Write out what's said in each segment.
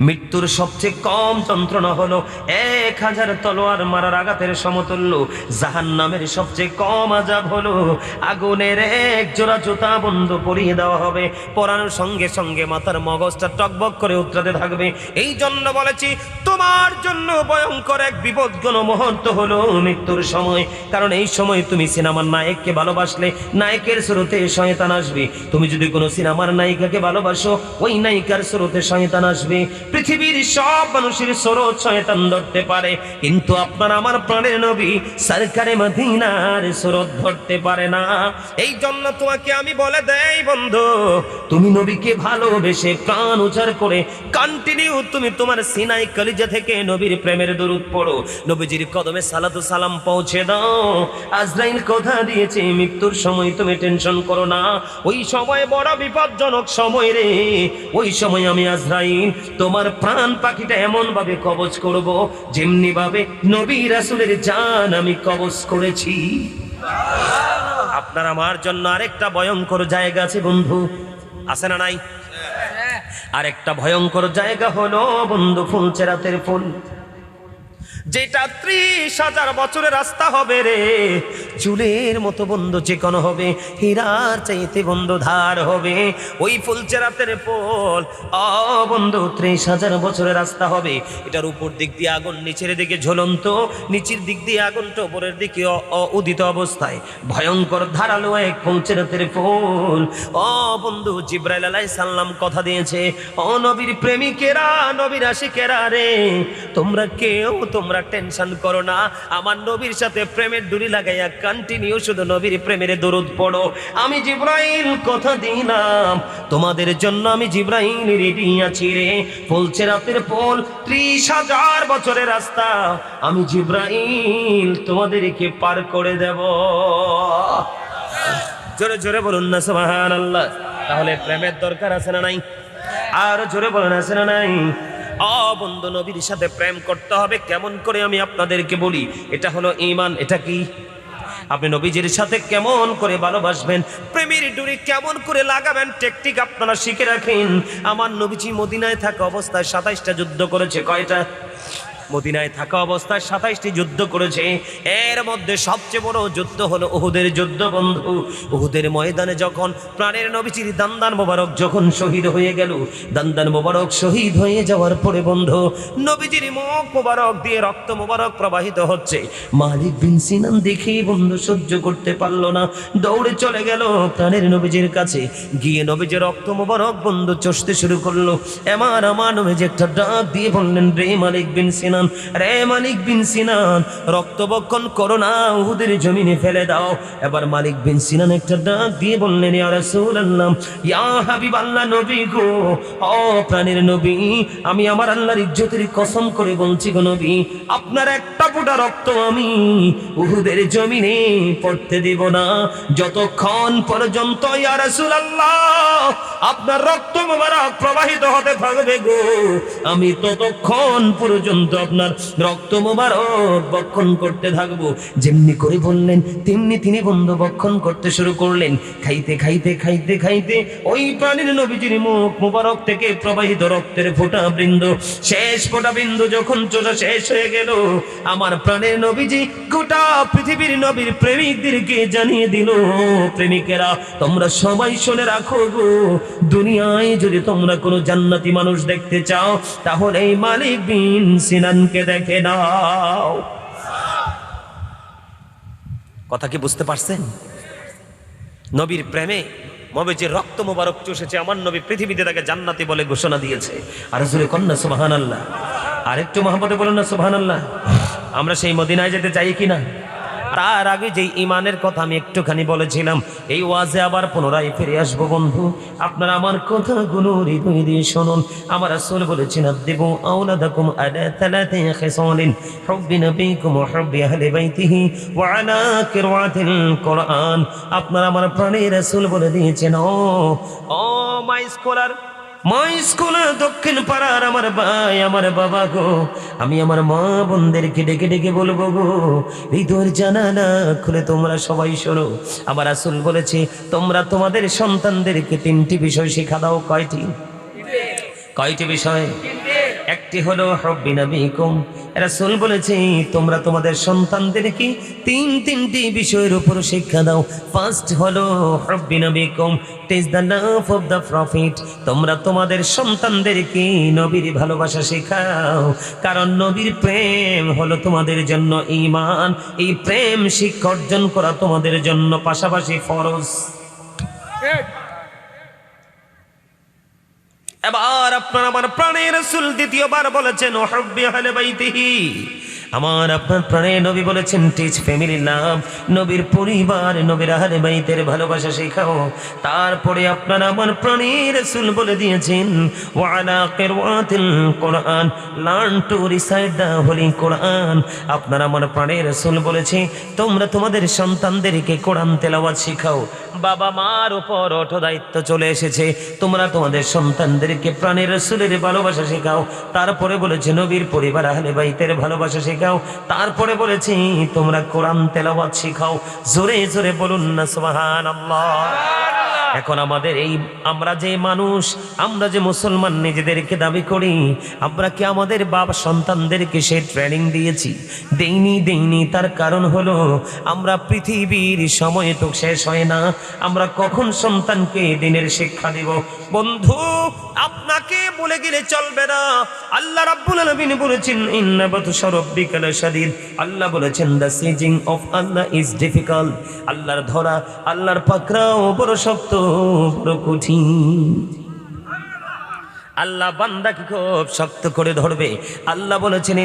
মৃত্যুর সবচেয়ে কম যন্ত্রণা হলো এক হাজার তলোয়ার মারার আঘাতের সমতুল্য। জাহান নামের সবচেয়ে কম আজাব হলো আগুনের এক জোড়া জুতা বন্ধ পরিয়ে দেওয়া হবে। পরানোর সঙ্গে সঙ্গে মাথার মগজটা টকবক করে উত্রাতে থাকবে। এই জন্য বলেছি, তোমার জন্য ভয়ঙ্কর এক বিপদগণ মুহূর্ত হলো মৃত্যুর সময়। কারণ এই সময় তুমি সিনেমার নায়ককে ভালোবাসলে, নায়কের স্রোতে শয়তান আসবে। তুমি যদি কোনো সিনেমার নায়িকাকে ভালোবাসো, ওই নায়িকার স্রোতে শয়তান আসবে। পৃথিবীর সব মানুষের স্রোত শয়তান ধরতে পারে। কিন্তু আপনার আমার প্রাণের নবী সরকারে মদিনার স্রোত ধরতে পারে না। এই জন্য তোমাকে আমি বলে দেই বন্ধু, তুমি নবীকে ভালোবেসে প্রাণ উচার করে কন্টিনিউ তুমি তোমার সিনাই কলিজা থেকে নবীর প্রেমের দরুদ পড়ো। নবীজির কদমে সালাতু সালাম পৌঁছে দাও। আজরাইল কথা দিয়েছে, মৃত্যুর সময় তুমি টেনশন করো না। ওই সময় বড় বিপজ্জনক সময় রে। ওই সময় আমি আজরাইল, তোমার প্রাণ পাখিটা এমন ভাবে কবজ করব যেমনি ভাবে নবী রাসুলের জান আমি কবজ করেছি। আপনার আমার জন্য আরেকটা ভয়ঙ্কর জায়গা আছে বন্ধু। আছে না নাই? আরেকটা ভয়ঙ্কর জায়গা হলো বন্ধু ফুল চেরাতের ফুল। যেটা ত্রিশ হাজার বছরের রাস্তা হবে রে। চুলের মতো বন্ধ চিকন হবে, হীরার চাইতে বন্ধ ধার হবে। ওই ফুল চেরাতের পোল অ বন্ধু ত্রিশ হাজার বছরের রাস্তা হবে। এটার উপর দিক দিয়ে আগুন, নিচের দিকে ঝুলন্ত, নিচের দিক দিয়ে আগুনটা উপরের দিকে অ- অ- উদিত অবস্থায়। ভয়ঙ্কর ধারালো এক ফুল চেরাতের ফুল অ বন্ধু জিব্রাইল আলাই সাল্লাম কথা দিয়েছে ও নবীর প্রেমিকেরা, নবীর আশিকেরা রে, তোমরা কেউ, তোমরা টেনশন করো না। আমার নবীর সাথে প্রেমের ডুরি লাগাইয়া কন্টিনিউ শুধু নবীর প্রেমের দরুদ পড়ো। আমি জিব্রাইল কথা দিলাম। তোমাদের জন্য আমি জিব্রাইল রেডি আছি রে। ফুলছে রাতের পোল, ত্রিশ হাজার বছরের রাস্তা। আমি জিব্রাইল তোমাদেরকে পার করে দেব। জোরে জোরে বলুন না সুবহান আল্লাহ তাহলে প্রেমের দরকার আছে না নাই? আর জোরে বলুন, আছে না নাই? অ বন্ধু নবীর সাথে প্রেম করতে হবে, কেমন করে আমি আপনাদেরকে বলি? এটা হলো ইমান এটা কি? আপনি নবীজির সাথে কেমন করে ভালোবাসবেন? প্রেমের ডুরি কেমন করে লাগাবেন? টেকটিক আপনারা শিখে রাখেন। আমার নবীজি মদিনায় থাকা অবস্থায় সাতাইশটা যুদ্ধ করেছে, কয়টা? মদিনায় থাকা অবস্থায় সাতাইশটি যুদ্ধ করেছে। এর মধ্যে সবচেয়ে বড় যুদ্ধ হলো উহুদের যুদ্ধ, বন্ধু। উহুদের ময়দানে যখন প্রাণের নবীচির দান্দান মোবারক যখন শহীদ হয়ে গেল, দান্দান মোবারক শহীদ হয়ে যাওয়ার পরে, বন্ধু, নবীজির মুখ মোবারক দিয়ে রক্ত মোবারক প্রবাহিত হচ্ছে। মালিক বিন সিনান দেখেই, বন্ধু, সহ্য করতে পারল না। দৌড়ে চলে গেল প্রাণের নবীজির কাছে। গিয়ে নবীজির রক্ত মোবারক, বন্ধু, চষতে শুরু করল। এমার আমার নবীজি একটা ডাক দিয়ে বললেন, রে মালিক বিন সিনান রে মালিক বিন সিনান রক্তবক্ষণ করো না, উহুদের জমিনে ফেলে দাও। এবার মালিক বিন সিনান একটা ডাক দিয়ে বললেন আপনার রক্ত পড়তে দেব না। যতক্ষণ পর্যন্ত আপনার রক্ত প্রবাহিত হতে থাকবে গো, আমি ততক্ষণ পর্যন্ত আপনার রক্ত মোবারক বক্ষণ করতে থাকব। যেমনি করে বললেন, তেমনি তিনি বন্ধু বক্ষণ করতে শুরু করলেন। খাইতে খাইতে খাইতে খাইতে ওই প্রাণীর নবীজির মুখ মোবারক থেকে প্রবাহিত রক্তের ফোঁটা বৃন্দ, শেষ ফোঁটা বিন্দু যখন চোষা শেষ হয়ে গেল, আমার প্রাণের নবীজি গোটা পৃথিবীর নবীর প্রেমিকদেরকে জানিয়ে দিল, প্রেমিকেরা, তোমরা সবাই শুনে রাখো গো, দুনিয়ায় যদি তোমরা কোনো জান্নাতি মানুষ দেখতে চাও, তাহলে এই মালিক বিন সিনানকে দেখে নাও। কথা কি বুঝতে পারছেন? নবীর প্রেমে মবে যে রক্ত মোবারক চষেছে, আমার নবী পৃথিবীতে তাকে জান্নাতি বলে ঘোষণা দিয়েছে। আর জুড়ে কন্যা সুবাহান আল্লাহ আরেকটু মহাপদে বলুন না সুবাহান আল্লাহ আমরা সেই মদিনায় যেতে চাই কি না? তার আগে যে ইমানের কথা আমি একটুখানি বলেছিলাম, এই ওয়াজে আবার পুনরায় ফিরে আসব বন্ধু। আপনারা আমার কথাগুলো হৃদয় দিয়ে শুনুন। আমার আসল বলেছেন দেব আওলাদাকুম আলা তালাতি খিসালিন, হুব্বি নবীকুম ওয়া হুব্বি আহলি বাইতিহি ওয়া আলা কিরাতিল কোরআন। আপনারা আমার প্রাণের রাসূল বলে দিয়েছেন, ও ও মাই স্কলার মাই স্কুলে, দক্ষিণ পাড়ার আমার ভাই, আমার বাবা গো। আমি আমার মা বোনদেরকে ডেকে ডেকে বলব গো হৃদয়ের জানালা খুলে তোমরা সবাই শোনো আমার আসল বলেছে, তোমরা তোমাদের সন্তানদেরকে তিনটি বিষয় শেখা দাও। কয়টি? কয়টি বিষয়? একটি হলো হব্বি নবীকুম। রাসূল বলেছে, তোমরা তোমাদের সন্তানদেরকে তিন তিনটি বিষয়ের উপর শিক্ষা দাও? ফার্স্ট হলো হব্বি নবীকুম। Teach the love of the prophet তোমরা তোমাদের সন্তানদেরকে নবীর ভালোবাসা শেখাও? কারণ নবীর প্রেম হলো তোমাদের জন্য ঈমান। এই প্রেম শিক্ষা অর্জন করা তোমাদের জন্য পাশাপাশি ফরজ। এবার আপনার আমার প্রাণের রসুল দ্বিতীয়বার বলেছেন হব্বি হলে বাইতিহি। আমার আপনার প্রাণে নবী বলেছেন টিচ ফ্যামিলি লাভ নবীর পরিবার, নবীর আহলে বাইতের ভালোবাসা শেখাও। তারপরে আপনার আমার প্রাণের রসুল বলে দিয়েছেন ওয়ালা কিরওয়াতিল কোরআন learn to recite the holy Quran. আপনার আমার প্রাণের রসুল বলেছে, তোমরা তোমাদের সন্তানদেরকে কোরআন তেলাওয়াত শেখাও। বাবা মার উপর অটো দায়িত্ব চলে এসেছে, তোমরা তোমাদের সন্তানদেরকে প্রাণের রসুলের ভালোবাসা শেখাও। তারপরে বলেছে, নবীর পরিবার আহলে বাইতের ভালোবাসা শেখাও। তারপরে বলেছি তোমরা কোরআন তেলাওয়াত শেখাও। জোরে জোরে বলুন না সুবহানাল্লাহ। এখন আমাদের এই, আমরা যে মানুষ, আমরা যে মুসলমান নিজেদেরকে দাবি করি, আমরা কি আমাদের বাবা সন্তানদেরকে সে ট্রেনিং দিয়েছি? দেইনি দেইনি, তার কারণ হলো আমরা পৃথিবীর সময় তো শেষ হয় না, আমরা কখন সন্তানকে দিনের শিক্ষা দেব? বন্ধু, আপনাকে বলে গেলে চলবে না। আল্লাহ রাব্বুল আলামিন বলেছেন, ইন্না বাতশা রাব্বিকা লাশাদীদ। আল্লাহ বলেছেন, the seizing of Allah is difficult. আল্লাহর ধরা, আল্লাহর পাকড়াও বড় শক্ত। বড় কঠিন আল্লাহ বান্দাকে খুব শক্ত করে ধরবে। আল্লাহ বলেছেন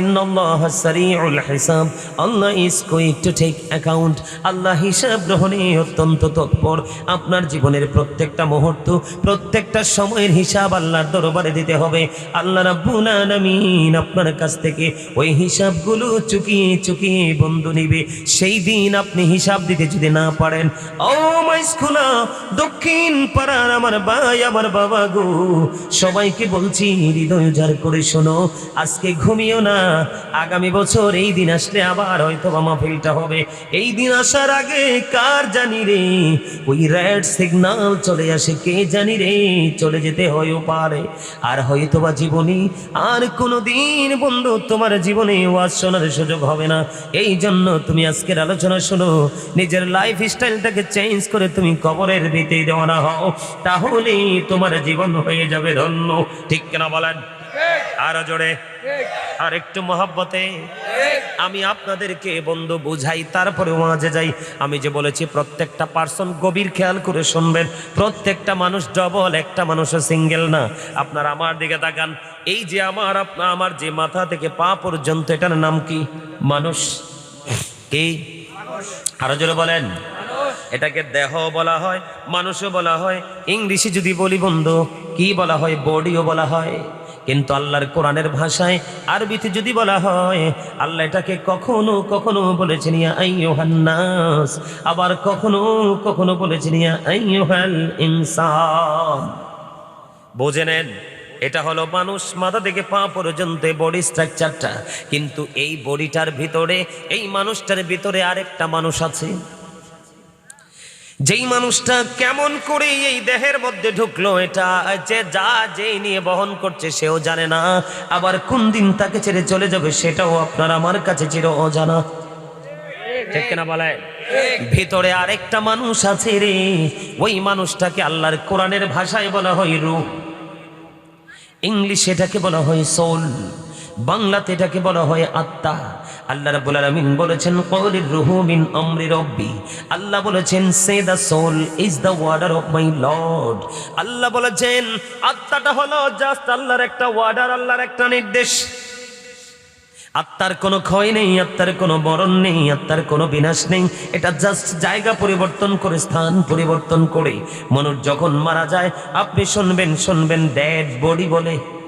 হিসাব। Allah is quick to take account আল্লাহ হিসাব গ্রহণে অত্যন্ত তৎপর। আপনার জীবনের প্রত্যেকটা মুহূর্ত, প্রত্যেকটা সময়ের হিসাব আল্লাহর দরবারে দিতে হবে। আল্লাহ রাব্বুল আলামিন আপনার কাছ থেকে ওই হিসাবগুলো চুকিয়ে চুকিয়ে বন্ধু নিবে। সেই দিন আপনি হিসাব দিতে যদি না পারেন, ও মাই স্কুলা দক্ষিণ পাড়ার আমার ভাই, আমার বাবা গো, সবাইকে বলছি, হৃদয় উজাড় করে শোনো, আজকে ঘুমিও না, আগামী বছর এই দিন আসলে আবার হয়তো মাহফিলটা হবে। এই দিন আসার আগে কার জানি রে, ওই রেড সিগন্যাল চলে আসে, কে জানি রে, চলে যেতে হয়েও পারে। আর হয়তো বা জীবনী আর কোনো দিন বন্ধু তোমার জীবনে ওয়াজ শোনার সুযোগ হবে না। এই জন্য তুমি আজকের আলোচনা শোনো, নিজের লাইফ স্টাইলটাকে চেঞ্জ করে তুমি কবরের ভিতরে দেওয়ানা হও তাহলে তোমার জীবন হয়ে যাবে ধন্য। ঠিক কেনা বলেন? আরও জোরে। আর একটু মহাব্বতে আমি আপনাদেরকে বন্ধু বুঝাই তারপরে মাঝে যাই। আমি যে বলেছি প্রত্যেকটা পার্সন গভীর খেয়াল করে শুনবেন। প্রত্যেকটা মানুষ ডবল একটা মানুষও সিঙ্গেল না। আপনার আমার দিকে তাকান। এই যে আমার আপনার আমার যে মাথা থেকে পা পর্যন্ত এটার নাম কি? মানুষ? কি? আরও জোরে বলেন। এটাকে দেহ বলা হয়, মানুষও বলা হয়, ইংলিশে যদি বলি বন্ধু, কি বলা হয়, বডিও বলা হয়। কিন্তু আল্লাহর কোরআনের ভাষায় আরবিতে যদি বলা হয়, আল্লাহ এটাকে কখনো কখনো বলেছেন আইয়ুহান্নাস। আবার কখনো কখনো বলেছেন ইনসান। বোঝে নেন, এটা হলো মানুষ মাথা থেকে পা পর্যন্ত বডি স্ট্রাকচারটা। কিন্তু এই বডিটার ভিতরে, এই মানুষটার ভিতরে আরেকটা মানুষ আছে। যেই মানুষটা কেমন করে এই দেহের মধ্যে ঢুকলো, এটা যে যা যেই নিয়ে বহন করছে সেও জানে না। আবার কোন দিন তাকে ছেড়ে চলে যাবে সেটাও আপনার আমার কাছে চির অজানা। ভিতরে আরেকটা মানুষ আছে রে, ওই মানুষটাকে আল্লাহর কোরআনের ভাষায় বলা হয় রু ইংলিশ এটাকে বলা হয় সোল। বাংলাতে এটাকে বলা হয় আত্মা। আল্লাহ রাব্বুল আলামিন বলেছেন, কওলির রুহু মিন আমরি রব্বি। আল্লাহ বলেছেন, say the soul is the order of my Lord. আল্লাহ বলেছেন, আত্মাটা হলো জাস্ট আল্লাহর একটা ওয়ার্ডার, আল্লাহর একটা নির্দেশ। আত্মার কোনো ক্ষয় নেই, আত্মার কোনো বরণ নেই, আত্মার কোনো বিনাশ নেই। এটা জাস্ট জায়গা পরিবর্তন করে, স্থান পরিবর্তন করে। মানুষ যখন মারা যায়, আপনি শুনবেন শুনবেন ড্যাড বডি বলে।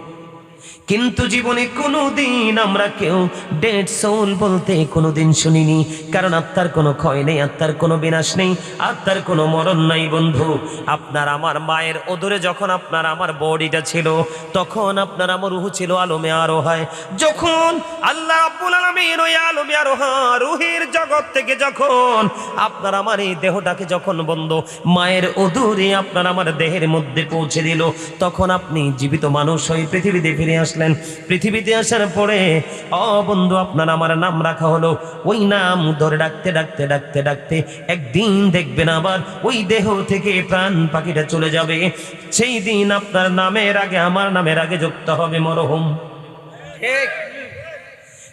কিন্তু জীবনে কোনো দিন আমরা কেউ ডেড সোল বলতে কোনো দিন শুনিনি। কারণ আত্মার কোনো ক্ষয় নেই, আত্মার কোনো বিনাশ নেই, আত্মার কোনো মরণ নাই বন্ধু। আপনার আমার মায়ের ওদরে যখন আপনার আমার বডিটা ছিল, তখন আপনার আমার রুহু ছিল আলমে আরও হয় যখন আল্লাহ আব্বুল আলমীর ওই আলমে আরও রুহের জগৎ থেকে যখন আপনার আমার এই দেহটাকে যখন বন্ধ, মায়ের ওদরে আপনার আমার দেহের মধ্যে পৌঁছে দিল, তখন আপনি জীবিত মানুষ হয়ে পৃথিবীতে ফিরে আসলেন। আসলেন পৃথিবীতে আসার পরে অ বন্ধু আপনার আমার নাম রাখা হলো। ওই নাম ধরে ডাকতে ডাকতে ডাকতে ডাকতে একদিন দেখবেন আবার ওই দেহ থেকে প্রাণ পাখিটা চলে যাবে। সেই দিন আপনার নামের আগে আমার নামের আগে যুক্ত হবে মরহুম। ঠিক।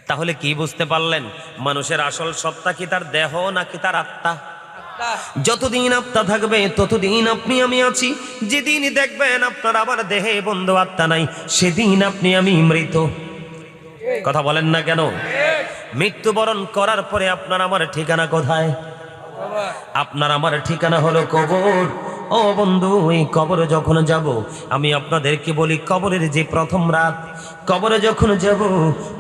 তাহলে কি বুঝতে পারলেন? মানুষের আসল সত্তা কি তার দেহ নাকি তার আত্মা আত্মা? যতদিন আত্মা থাকবে, ততদিন আপনি আমি আছি। যেদিন দেখবেন আপনার আবার দেহে বন্ধু আত্মা নাই, সেদিন আপনি আমি মৃত। কথা বলেন না কেন? মৃত্যুবরণ করার পরে আপনার আমার ঠিকানা কোথায়? আপনার আমার ঠিকানা হলো কবর। ও বন্ধু, এই কবরে যখন যাব, আমি আপনাদেরকে বলি, কবরের যে প্রথম রাত, কবরে যখন যাব,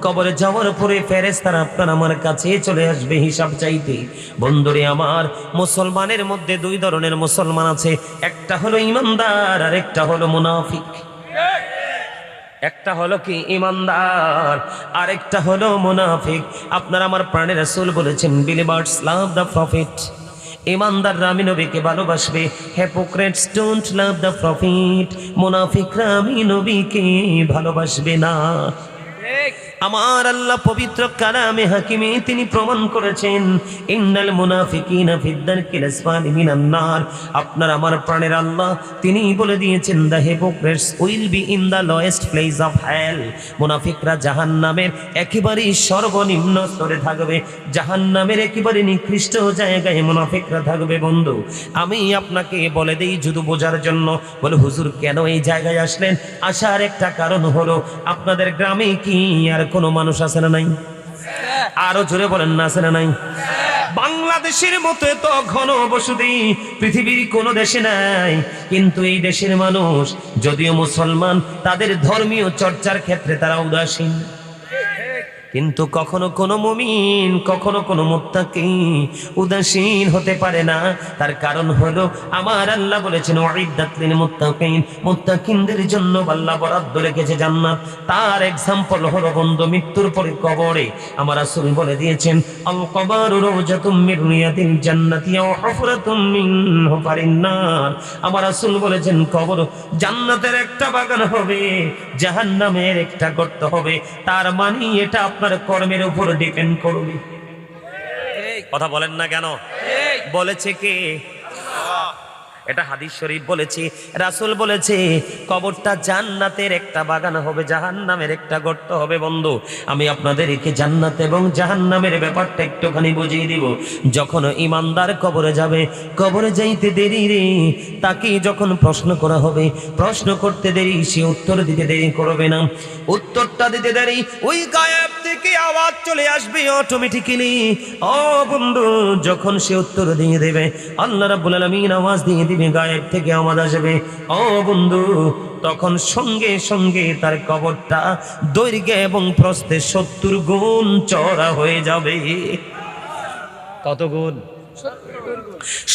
কবরে যাওয়ার পরে ফেরেস্তারা আপনার আমার কাছে চলে আসবে হিসাব চাইতে। বন্ধুরে আমার, মুসলমানের মধ্যে দুই ধরনের মুসলমান আছে, একটা হলো ইমানদার আর একটা হলো মুনাফিক। একটা হলো কি? ইমানদার আরেকটা হলো মুনাফিক। আপনার আমার প্রাণের রাসূল বলেছেন বিলিভার্স লাভ দ্য প্রফিট ইমানদাররা আমি নবীকে ভালোবাসবে। Hypocrites don't love the prophet মুনাফিকরা আমি নবীকে ভালোবাসবে না। আমার আল্লাহ পবিত্র কালামে হাকিমে তিনি প্রমাণ করেছেন, ইন্নাল মুনাফিকিনা ফিদ্দারকিল আসফালি মিনান নার। আপনার আমার প্রাণের আল্লাহ তিনি বলে দিয়েছেন the hypocrites will be in the lowest place of hell মুনাফিকরা জাহান্নামের একেবারেই সর্বনিম্ন স্তরে থাকবে, জাহান্নামের একেবারে নিকৃষ্ট জায়গায় মুনাফিকরা থাকবে, বন্ধু। আমি আপনাকে বলে দেই, শুধু বোঝার জন্য, বলে, হুজুর, কেন এই জায়গায় আসলেন? আসার একটা কারণ হলো, আপনাদের গ্রামে কি আর কোনো মানুষ আছে না নাই? আরও জোরে বলেন, না আছে না নাই? বাংলাদেশের মতো এত ঘন বসতি পৃথিবীর কোনো দেশে নাই। কিন্তু এই দেশের মানুষ, যদিও মুসলমান, তাদের ধর্মীয় চর্চার ক্ষেত্রে তারা উদাসীন। কিন্তু কখনো কোনো মমিন, কখনো কোনো মুত্তাকি উদাসীন হতে পারে না। তার কারণ হলো, আমার আল্লাহ বলেছেন ওয়াইদাতলিল মুত্তাকিন। মুত্তাকিনদের জন্য আল্লাহ বরাদ্দ রেখেছে জান্নাত। তার এক্সাম্পল হলো বন্ধু, মৃত্যুর পরে কবরে। আমার রাসূল বলে দিয়েছেন, আল কবরু রাওজাতুম মির রিয়াদিল জান্নাতি ওয়া হুফরাতুম মিন নার। আমার রাসূল বলেছেন, কবর জান্নাতের একটা বাগান হবে, জাহান্নামের একটা গর্ত হবে। তার মানে এটা আপনার কর্মের উপর ডিপেন্ড করবে। কথা বলেন না কেন? বলেছে কে? এটা হাদিস শরীফ বলেছে, রাসূল বলেছে, কবরটা জান্নাতের একটা বাগান হবে, জাহান্নামের একটা গর্ত হবে বন্ধু। আমি আপনাদেরকে জান্নাত এবং জাহান্নামের ব্যাপারটা একটুখানি বুঝিয়ে দিব। যখন ইমানদার কবরে যাবে, কবরে যাইতে দেরি রে, তাকে যখন প্রশ্ন করা হবে, প্রশ্ন করতে দেরি, সে উত্তর দিতে দেরি করবে না। উত্তরটা দিতে দেরি, ওই গায়েব থেকে আওয়াজ চলে আসবে অটোমেটিক্যালি ও বন্ধু, যখন সে উত্তর দিয়ে দেবে, আল্লাহ রাব্বুল আলামিন আওয়াজ দিয়ে দিবে। গায়েব থেকে আমার আসবে। ও বন্ধু, তখন সঙ্গে সঙ্গে তার কবরটা দৈর্ঘ্য এবং প্রস্থে সত্তর গুণ চড়া হয়ে যাবে। কত গুণ?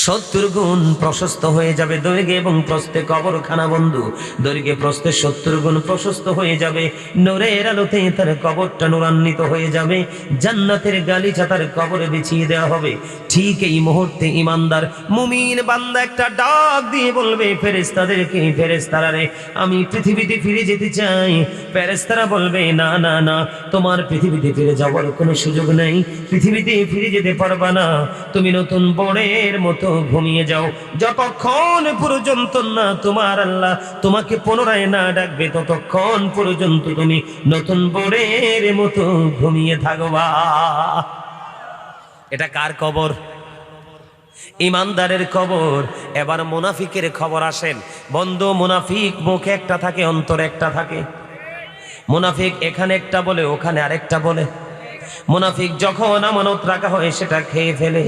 সত্তর গুণ প্রশস্ত হয়ে যাবে দৈর্ঘ্যে এবং প্রস্থে কবরখানা, বন্ধু। দৈর্ঘ্যে, প্রস্থে সত্তর গুণ প্রশস্ত হয়ে যাবে। নোরের আলোতে তার কবরটা নুরান্বিত হয়ে যাবে। জান্নাতের গালিচা তার কবরে বিছিয়ে দেওয়া হবে। ঠিক এই মুহূর্তে ইমানদার মুমিন বান্দা একটা ডাক দিয়ে বলবে ফেরেস্তাদেরকে ফেরেস্তারা রে, আমি পৃথিবীতে ফিরে যেতে চাই। ফেরেস্তারা বলবে, না না না, তোমার পৃথিবীতে ফিরে যাওয়ার কোনো সুযোগ নেই। পৃথিবীতে ফিরে যেতে পারবা না। তুমি নতুন বড়ের মতো ঘুমিয়ে যাও। যতক্ষণ পর্যন্ত না তোমার আল্লাহ তোমাকে পুনরায় না ডাকবে, ততক্ষণ পর্যন্ত তুমি নতুন বড়ের মতো ঘুমিয়ে থাকবা এটা কার কবর? ইমানদারের খবর এবার মুনাফিকের খবর আসেন। বন্ধু, মুনাফিক মুখে একটা থাকে, অন্তর একটা থাকে। মুনাফিক এখানে একটা বলে, ওখানে আরেকটা বলে। মুনাফিক যখন আমানত রাখা হয় সেটা খেয়ে ফেলে।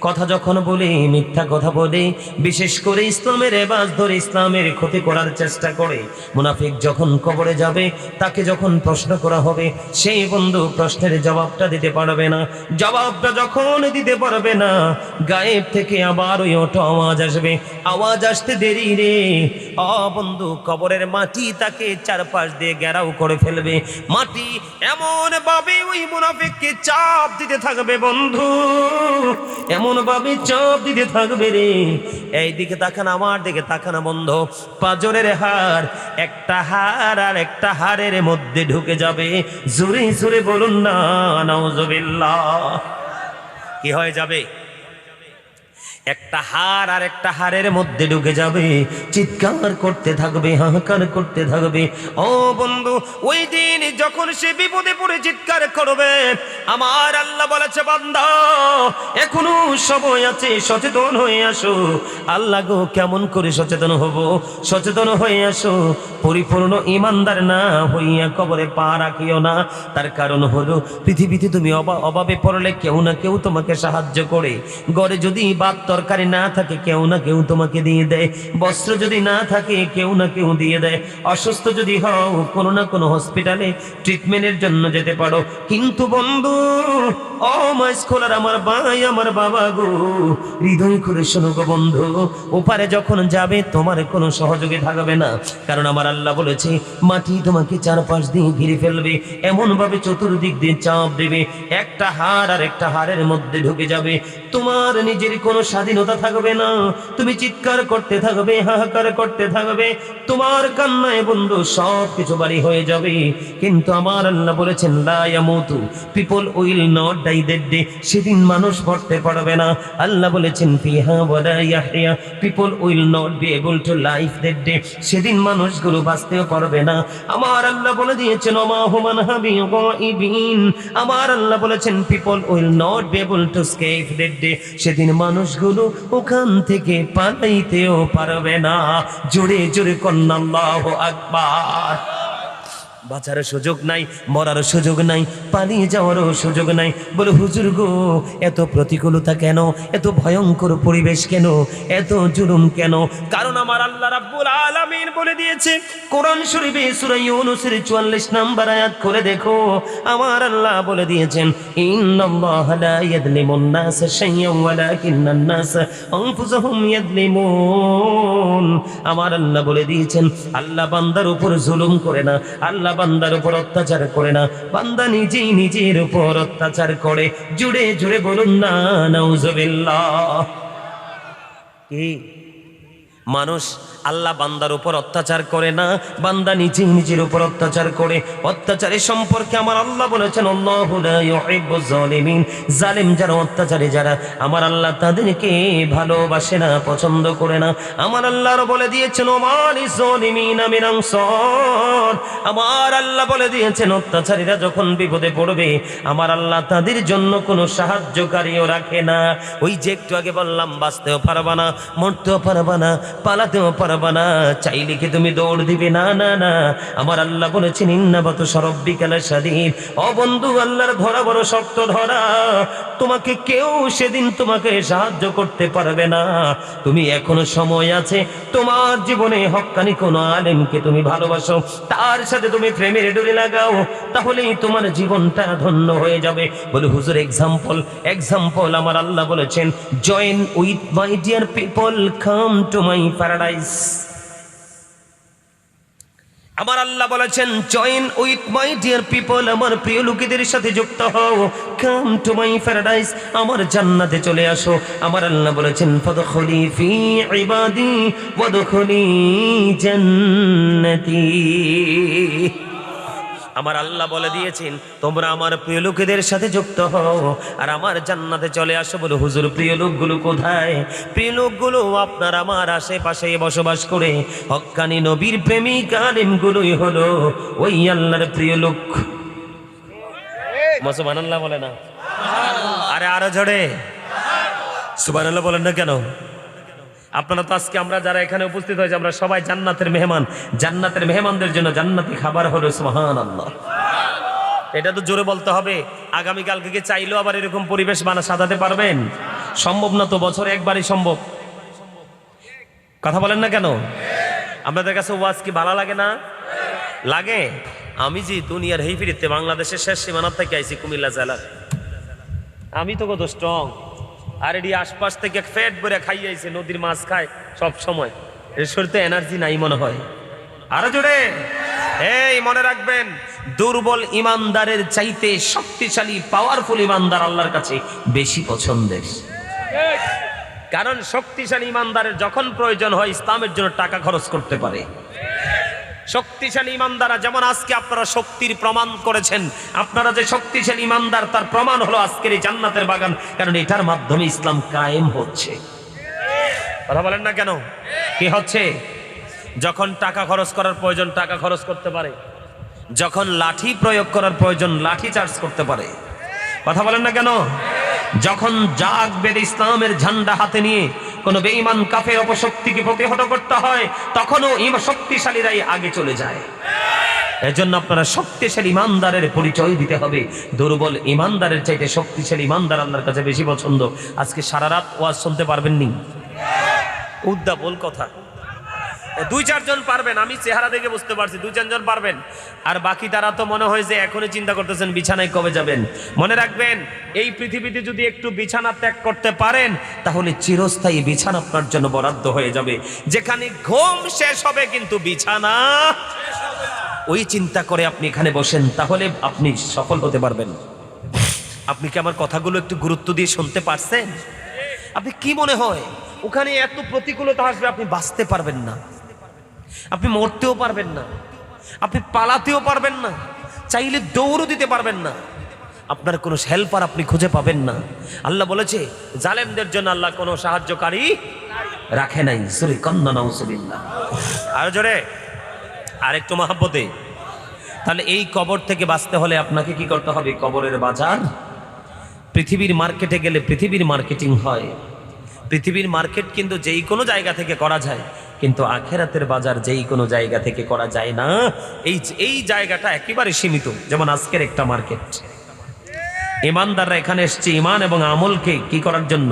কথা যখন বলে, মিথ্যা কথা বলে, বিশেষ করে ইসলামের এবাজ ধরে ইসলামের ক্ষতি করার চেষ্টা করে। মুনাফিক যখন কবরে যাবে, তাকে যখন প্রশ্ন করা হবে, সেই বন্ধু প্রশ্নের জবাবটা দিতে পারবে না। জবাবটা যখন দিতে পারবে না, গায়েব থেকে আবার ওই অটো আওয়াজ আসবে। আওয়াজ আসতে দেরি রে। অ বন্ধু, কবরের মাটি তাকে চারপাশ দিয়ে ঘেরাও করে ফেলবে। মাটি এমন ভাবে ওই মুনাফিক কে চাপ দিতে থাকবে বন্ধু। এমন ভাবে চাপ দিতে থাকবে রে। এই দিকে তাকান, আমার দিকে তাকানা বন্ধ। পাজরের হার একটা হার আর একটা হারের মধ্যে ঢুকে যাবে। জোরে জোরে বলুন না, নাউজুবিল্লাহ। কি হয়ে যাবে? একটা হার আর একটা হারের মধ্যে ঢুকে যাবে। চিৎকার করতে থাকবে, হাহাকার করতে থাকবে। ও বন্ধু, ওই দিন যখন সে বিপদে পড়ে চিৎকার করবে, আমার আল্লাহ বলেছে, বান্দা, এখনও সময় আছে, সচেতন হয়ে আসো। আল্লাহ গো, কেমন করে সচেতন হব? সচেতন হয়ে আসো। পরিপূর্ণ ইমানদার না হইয়া কবরে পা রাখিও না। তার কারণ হলো, পৃথিবীতে তুমি অভাবে পড়লে কেউ না কেউ তোমাকে সাহায্য করে। গড়ে যদি ভাত তরকারি না থাকে, কেউ না কেউ তোমাকে দিয়ে দেয়। বস্ত্র যদি না থাকে, কেউ না কেউ দিয়ে দেয়। অসুস্থ যদি হও, কোনো না কোনো হসপিটালে ট্রিটমেন্টের জন্য যেতে পারো। কিন্তু বন্ধু, ও মাইস খোলার আমার ভাই, আমার বাবা গো, হৃদয় করে শোনো গো বন্ধু। ওপারে যখন যাবে, তোমার কোনো সহযোগী থাকবে না। কারণ আমার আল্লাহ বলেছে, মাটি তোমাকে চারপাশ দিয়ে ঘিরে ফেলবে। এমন ভাবে চতুর্দিক দিয়ে চাপ দেবে। একটা হার আর একটা হারের মধ্যে ঢুকে যাবে। তোমার নিজের কোনো স্বাধীনতা থাকবে না। তুমি চিৎকার করতে থাকবে, হাহাকার করতে থাকবে। তোমার কান্নায় বন্ধু সব কিছু বাড়ি হয়ে যাবে। কিন্তু আমার আল্লাহ বলেছেন লায়ামতু people will not die that day, সেদিন মানুষ মরতে পারবে না। আল্লাহ বলেছেন, ফিহা ওয়ালা ইয়াহইয়া, people will not be able to life that day, সেদিন মানুষগুলো বাঁচতেও পারবে না। আমার আল্লাহ বলে দিয়েছেন ওমা হুমান হাবি গাইবিন আমার আল্লাহ বলেছেন, people will not be able to escape that day, সেদিন মানুষগুলো ওখান থেকে পালাইতেও পারবে না। জোরে জোরে কন্যা আল্লাহ আকবার। বাঁচার সুযোগ নাই, মরার সুযোগ নাই, পালিয়ে যাওয়ারও সুযোগ নাই। বলে, হুজুর গো, এত প্রতিকূলতা কেন? এত ভয়ঙ্কর পরিবেশ কেন? এত জুলুম কেন? কারণ আমার আল্লাহ রাব্বুল আলামিন বলে দিয়েছে, কোরআন শরীফে সূরা ইউনূসের 44 নাম্বার আয়াত করে দেখো। আমার আল্লাহ বলে দিয়েছেন, ইন্নাল্লাহা লা ইয়াযলিমুন নাস শাইয়্যান ওয়ালাকিন্নান নাস আনফুসাহুম ইয়াযলিমুন আমার আল্লাহ বলে দিয়েছেন, আল্লাহ বান্দার উপর জুলুম করে না। আল্লাহ বান্দার উপর অত্যাচার করে না। বান্দা নিজেই নিজের উপর অত্যাচার করে। জুড়ে জুড়ে বলুন না, নাউজুবিল্লাহ। কি? মানুষ আল্লাহ বান্দার উপর অত্যাচার করে না, বান্দা নিজে নিজের উপর অত্যাচার করে। অত্যাচারের সম্পর্কে আমার আল্লাহ বলেছেন জালিমিন জালিম যারা, অত্যাচারী যারা, আমার আল্লাহ তাদেরকে ভালোবাসে না, পছন্দ করে না। আমার আল্লাহর বলে দিয়েছেন ওমানি জালিমিন মিন আনসার। আমার আল্লাহ বলে দিয়েছেন, অত্যাচারীরা যখন বিপদে পড়বে, আমার আল্লাহ তাদের জন্য কোনো সাহায্যকারীও রাখে না। ওই যে একটু আগে বললাম, বাঁচতেও পারবা না, মরতেও পারবা না। পালাতেও পারবা না। চাইলে কি তুমি দৌড় দিবে? না না না। আমার আল্লাহ বলেছেন ইন্নাবত সরব্বিকালা স্বাধীন ও বন্ধু, আল্লাহর ধরা বড় শক্ত ধরা। তোমাকে কেউ সেদিন তোমাকে সাহায্য করতে পারবে না। তুমি এখনও সময় আছে। তোমার জীবনে হক্কানি কোনো আলেমকে তুমি ভালোবাসো। তার সাথে তুমি প্রেমের ডোরে লাগাও। তাহলেই তোমার জীবনটা ধন্য হয়ে যাবে। বলে, হুজুর এক্সাম্পল এক্সাম্পল আমার আল্লাহ বলেছেন join with my dear people come to my paradise আমার আল্লাহ বলেছেন join with my dear people আমার প্রিয় লোকেদের সাথে যুক্ত হও। কাম টু মাই প্যারাডাইস আমার জান্নাতে চলে আসো। আমার আল্লাহ বলেছেন, ফদখলি ফি ইবাদি, ওয়াদখলি জান্নাতি। আমার আল্লাহ বলে দিয়েছেন, তোমরা আমার প্রিয় লোকেদের সাথে যুক্ত হও আর আমার জান্নাতে চলে আসো বলে হুজুর, প্রিয় লোকগুলো কোথায়? প্রিয় লোকগুলো আপনার আমার আশেপাশে বসবাস করে হক্কানি নবীর প্রেমিক আলিমগুলোই হলো ওই আল্লাহর প্রিয় লোক। মুসলমান আল্লাহ বলে না? আরে আরও ঝড়ে সুবান আল্লাহ বলেন না কেন? আপনারা তো আজকে আমরা যারা এখানে উপস্থিত হয়েছি, আমরা সবাই জান্নাতের মেহমান। জান্নাতের মেহমানদের জন্য জান্নাতি খাবার হলো সুহান আল্লাহ এটা তো জোরে বলতে হবে, আগামীকালকে কি চাইলেও আবার এরকম পরিবেশ বানা সাজাতে পারবেন? সম্ভব না তো, বছরে একবারই সম্ভব। কথা বলেন না কেন? আপনাদের কাছে ওয়াজ কি ভালো লাগে না? লাগে? আমি যে দুনিয়ার হেই ফিরিতে বাংলাদেশের শেষ সীমানার থেকে আইছি কুমিল্লা জেলার। আমি তো কত স্ট্রং আর এটি আশপাশ থেকে ফ্যাট ভরে খাইয়াইছে নদীর মাছ খায় সব সময়। এর শরীরে এনার্জি নাই মনে হয়। আরও জোরে? এই, মনে রাখবেন, দুর্বল ইমানদারের চাইতে শক্তিশালী পাওয়ারফুল ইমানদার আল্লাহর কাছে বেশি পছন্দের। কারণ শক্তিশালী ইমানদারের যখন প্রয়োজন হয়, ইসলামের জন্য টাকা খরচ করতে পারে। শক্তিশালী ইমানদারা যেমন আজকে আপনারা শক্তির প্রমাণ করেছেন, আপনারা যে শক্তিশালী ইমানদার, তার প্রমাণ হলো আজকের এই জান্নাতের বাগান, কারণ এটার মাধ্যমে ইসলাম কায়েম হচ্ছে। কথা বলেন না কেন? কি হচ্ছে? যখন টাকা খরচ করার প্রয়োজন, টাকা খরচ করতে পারে। যখন লাঠি প্রয়োগ করার প্রয়োজন, লাঠি চার্জ করতে পারে। কথা বলেন না কেন? যখন জাগ বেদ ইসলামের ঝান্ডা হাতে নিয়ে কোন বেঈমান কাফের অপশক্তিকে প্রতিহত করতে হয়, তখনও ইম শক্তিশালীরাই আগে চলে যায়। এজন্য আপনারা শক্তিশালী ইমানদারের পরিচয় দিতে হবে। দুর্বল ইমানদারের চাইতে শক্তিশালী ইমানদার আল্লাহর কাছে বেশি পছন্দ। আজকে সারা রাত ওয়াজ শুনতে পারবেন নি উদ্যাপল কথা। দুই চারজন পারবেন, আমি চেহারা দেখে বুঝতে পারছি, দুই চারজন পারবেন। আর বাকি তারা তো মনে হয় যে এখনই চিন্তা করতেছেন বিছানায় কবে যাবেন। মনে রাখবেন, এই পৃথিবীতে যদি একটু বিছানা ত্যাগ করতে পারেন, তাহলে চিরস্থায়ী বিছানা আপনার জন্য বরাদ্দ হয়ে যাবে। যেখানে ঘুম শেষ হবে, কিন্তু বিছানা ওই চিন্তা করে আপনি এখানে বসেন, তাহলে আপনি সফল হতে পারবেন। আপনি কি আমার কথাগুলো একটু গুরুত্ব দিয়ে শুনতে পারছেন? আপনি কি মনে হয়, ওখানে এত প্রতিকূলতা আসবে, আপনি বাঁচতে পারবেন না। আপনি মরতেও পারবেন না। আপনি পালাতেও পারবেন না। চাইলে দৌড়ও দিতে পারবেন না। আপনার কোনো হেল্পার আপনি খুঁজে পাবেন না। আল্লাহ বলেছে, জালেমদের জন্য আল্লাহ কোনো সাহায্যকারী রাখে নাই। সরি কন্যা নাউসুবিল্লাহ আর জোরে। আরেকটু মহাব্বতে। তাহলে এই কবর থেকে বাঁচতে হলে আপনাকে কি করতে হবে? কবরের বাজার। পৃথিবীর মার্কেটে গেলে পৃথিবীর মার্কেটিং হয়। পৃথিবীর মার্কেট কিন্তু যেই কোনো জায়গা থেকে করা যায়। কিন্তু আখেরাতের বাজার যেই কোনো জায়গা থেকে করা যায় না, এই এই জায়গাটা একেবারে সীমিত, যেমন আজকের একটা মার্কেট। ইমানদাররা এখানে এসছে, ইমান এবং আমলকে কি করার জন্য?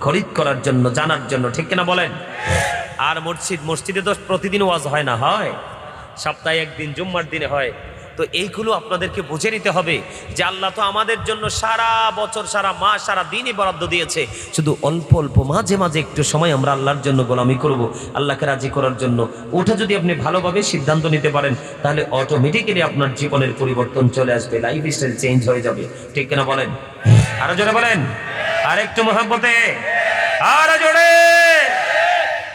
খরিদ করার জন্য, জানার জন্য, ঠিক কিনা বলেন? আর মসজিদ, মসজিদে তো প্রতিদিন ওয়াজ হয় না, হয়। সপ্তাহে একদিন, জুম্মার দিনে হয়। তো এইগুলো আপনাদেরকে বুঝে নিতে হবে যে আল্লাহ তো আমাদের জন্য সারা বছর, সারা মাস, সারা দিনই বরাদ্দ দিয়েছে। শুধু অল্প অল্প, মাঝে মাঝে একটু সময় আমরা আল্লাহর জন্য গোলামি করব, আল্লাহকে রাজি করার জন্য। ওটা যদি আপনি ভালোভাবে সিদ্ধান্ত নিতে পারেন, তাহলে অটোমেটিক্যালি আপনার জীবনের পরিবর্তন চলে আসবে লাইফ স্টাইল চেঞ্জ হয়ে যাবে। ঠিক কিনা বলেন? আরও জোরে বলেন? আর একটু মহাব্বতে? আরও জোরে!